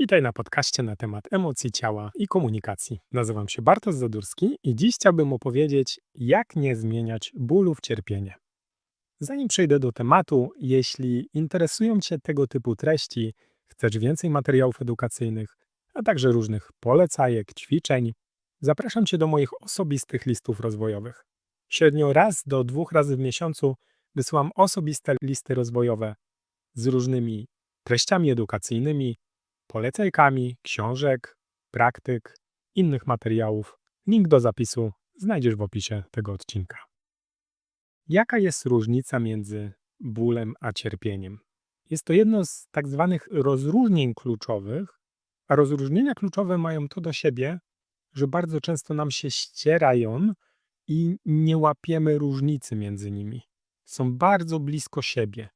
Witaj na podcaście na temat emocji ciała i komunikacji. Nazywam się Bartosz Zadurski i dziś chciałbym opowiedzieć, jak nie zmieniać bólu w cierpienie. Zanim przejdę do tematu, jeśli interesują Cię tego typu treści, chcesz więcej materiałów edukacyjnych, a także różnych polecajek, ćwiczeń, zapraszam Cię do moich osobistych listów rozwojowych. Średnio raz do dwóch razy w miesiącu wysyłam osobiste listy rozwojowe z różnymi treściami edukacyjnymi, polecajkami książek, praktyk, innych materiałów. Link do zapisu znajdziesz w opisie tego odcinka. Jaka jest różnica między bólem a cierpieniem? Jest to jedno z tak zwanych rozróżnień kluczowych, a rozróżnienia kluczowe mają to do siebie, że bardzo często nam się ścierają i nie łapiemy różnicy między nimi. Są bardzo blisko siebie.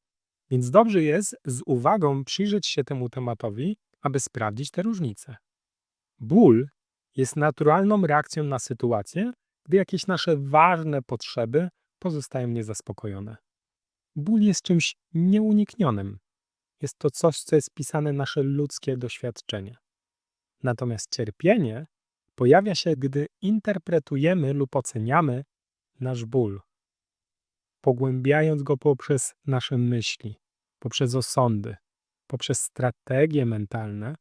Więc dobrze jest z uwagą przyjrzeć się temu tematowi, aby sprawdzić te różnice. Ból jest naturalną reakcją na sytuację, gdy jakieś nasze ważne potrzeby pozostają niezaspokojone. Ból jest czymś nieuniknionym. Jest to coś, co jest pisane nasze ludzkie doświadczenie. Natomiast cierpienie pojawia się, gdy interpretujemy lub oceniamy nasz ból, pogłębiając go poprzez nasze myśli, poprzez osądy, poprzez strategie mentalne,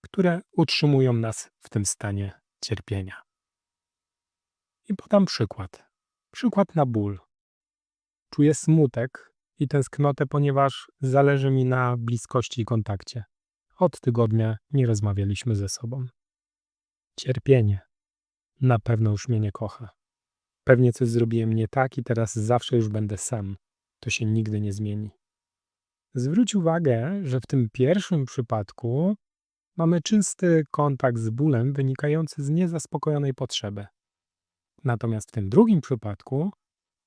które utrzymują nas w tym stanie cierpienia. I podam przykład. Przykład na ból. Czuję smutek i tęsknotę, ponieważ zależy mi na bliskości i kontakcie. Od tygodnia nie rozmawialiśmy ze sobą. Cierpienie. Na pewno już mnie nie kocha. Pewnie coś zrobiłem nie tak i teraz zawsze już będę sam. To się nigdy nie zmieni. Zwróć uwagę, że w tym pierwszym przypadku mamy czysty kontakt z bólem wynikający z niezaspokojonej potrzeby. Natomiast w tym drugim przypadku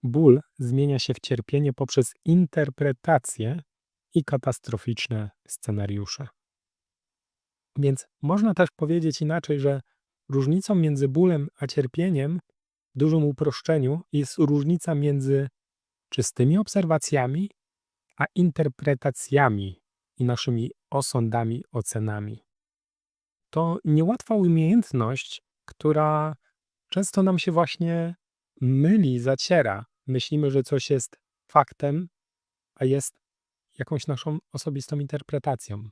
ból zmienia się w cierpienie poprzez interpretację i katastroficzne scenariusze. Więc można też powiedzieć inaczej, że różnicą między bólem a cierpieniem w dużym uproszczeniu jest różnica między czystymi obserwacjami a interpretacjami i naszymi osądami, ocenami. To niełatwa umiejętność, która często nam się właśnie myli, zaciera. Myślimy, że coś jest faktem, a jest jakąś naszą osobistą interpretacją.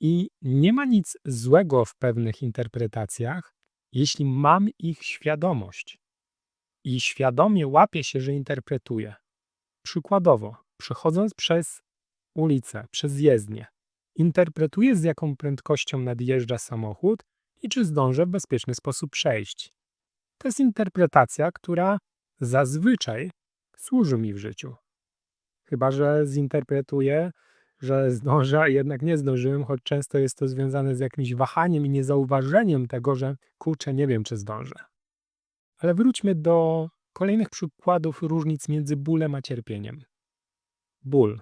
I nie ma nic złego w pewnych interpretacjach, jeśli mam ich świadomość i świadomie łapię się, że interpretuję. Przykładowo, przechodząc przez ulicę, przez jezdnię, interpretuję z jaką prędkością nadjeżdża samochód i czy zdążę w bezpieczny sposób przejść. To jest interpretacja, która zazwyczaj służy mi w życiu. Chyba, że zinterpretuję, że zdążę, a jednak nie zdążyłem, choć często jest to związane z jakimś wahaniem i niezauważeniem tego, że kurczę, nie wiem, czy zdążę. Ale wróćmy do kolejnych przykładów różnic między bólem a cierpieniem. Ból.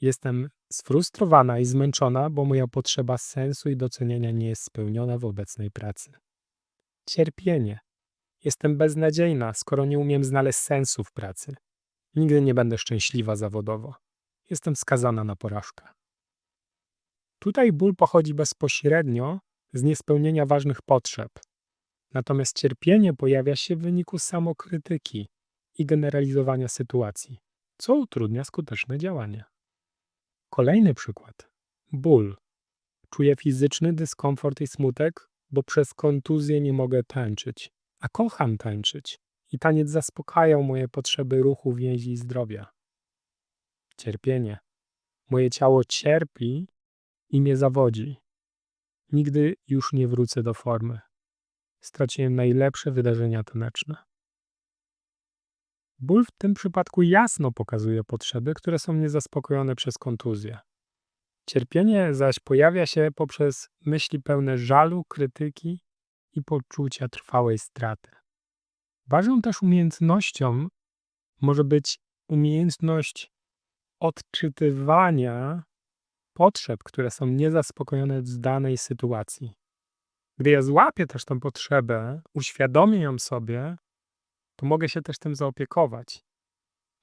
Jestem sfrustrowana i zmęczona, bo moja potrzeba sensu i docenienia nie jest spełniona w obecnej pracy. Cierpienie. Jestem beznadziejna, skoro nie umiem znaleźć sensu w pracy. Nigdy nie będę szczęśliwa zawodowo. Jestem skazana na porażkę. Tutaj ból pochodzi bezpośrednio z niespełnienia ważnych potrzeb. Natomiast cierpienie pojawia się w wyniku samokrytyki i generalizowania sytuacji co utrudnia skuteczne działanie. Kolejny przykład. Ból. Czuję fizyczny dyskomfort i smutek, bo przez kontuzję nie mogę tańczyć, a kocham tańczyć i taniec zaspokajał moje potrzeby ruchu, więzi i zdrowia. Cierpienie. Moje ciało cierpi i mnie zawodzi. Nigdy już nie wrócę do formy. Straciłem najlepsze wydarzenia taneczne. Ból w tym przypadku jasno pokazuje potrzeby, które są niezaspokojone przez kontuzję. Cierpienie zaś pojawia się poprzez myśli pełne żalu, krytyki i poczucia trwałej straty. Ważną też umiejętnością może być umiejętność odczytywania potrzeb, które są niezaspokojone w danej sytuacji. Gdy ja złapię też tę potrzebę, uświadomię ją sobie, to mogę się też tym zaopiekować.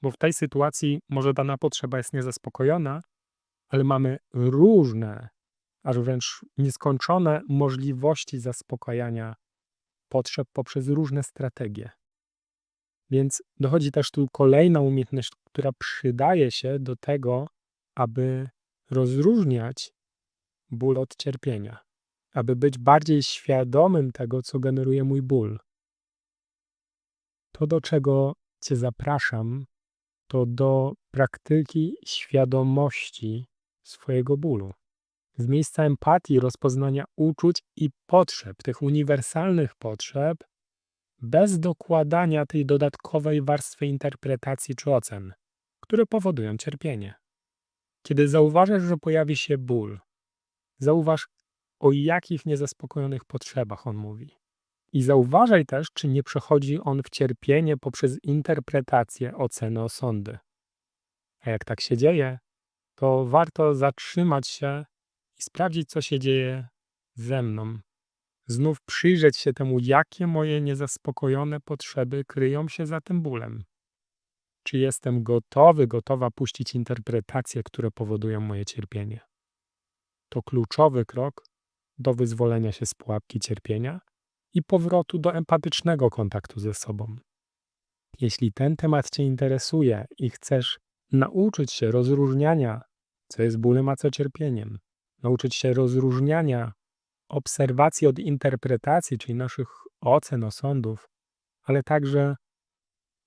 Bo w tej sytuacji może dana potrzeba jest niezaspokojona, ale mamy różne aż wręcz nieskończone możliwości zaspokajania potrzeb poprzez różne strategie. Więc dochodzi też tu kolejna umiejętność, która przydaje się do tego, aby rozróżniać ból od cierpienia, aby być bardziej świadomym tego, co generuje mój ból. To, do czego Cię zapraszam, to do praktyki świadomości swojego bólu. Z miejsca empatii, rozpoznania uczuć i potrzeb, tych uniwersalnych potrzeb, bez dokładania tej dodatkowej warstwy interpretacji czy ocen, które powodują cierpienie. Kiedy zauważasz, że pojawi się ból, zauważ, o jakich niezaspokojonych potrzebach on mówi. I zauważaj też, czy nie przechodzi on w cierpienie poprzez interpretację, oceny, osądy. A jak tak się dzieje, to warto zatrzymać się i sprawdzić, co się dzieje ze mną. Znów przyjrzeć się temu, jakie moje niezaspokojone potrzeby kryją się za tym bólem. Czy jestem gotowy, gotowa puścić interpretacje, które powodują moje cierpienie? To kluczowy krok do wyzwolenia się z pułapki cierpienia i powrotu do empatycznego kontaktu ze sobą. Jeśli ten temat Cię interesuje i chcesz nauczyć się rozróżniania, co jest bólem, a co cierpieniem, nauczyć się rozróżniania obserwacji od interpretacji, czyli naszych ocen, osądów, ale także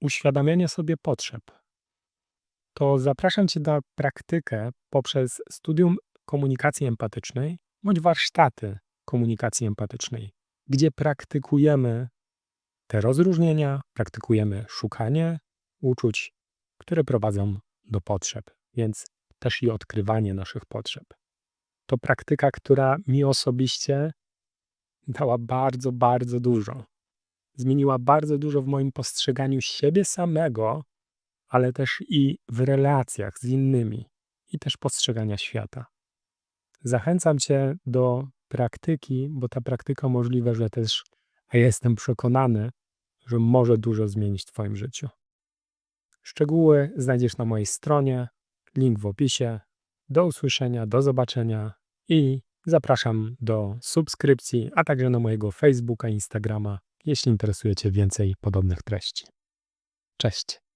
uświadamiania sobie potrzeb, to zapraszam Cię na praktykę poprzez studium komunikacji empatycznej bądź warsztaty komunikacji empatycznej gdzie praktykujemy te rozróżnienia, praktykujemy szukanie uczuć, które prowadzą do potrzeb, więc też i odkrywanie naszych potrzeb. To praktyka, która mi osobiście dała bardzo, bardzo dużo. Zmieniła bardzo dużo w moim postrzeganiu siebie samego, ale też i w relacjach z innymi, i też postrzegania świata. Zachęcam Cię do praktyki, bo ta praktyka możliwe, że też, a jestem przekonany, że może dużo zmienić w Twoim życiu. Szczegóły znajdziesz na mojej stronie, link w opisie. Do usłyszenia, do zobaczenia i zapraszam do subskrypcji, a także na mojego Facebooka, Instagrama, jeśli interesuje Cię więcej podobnych treści. Cześć.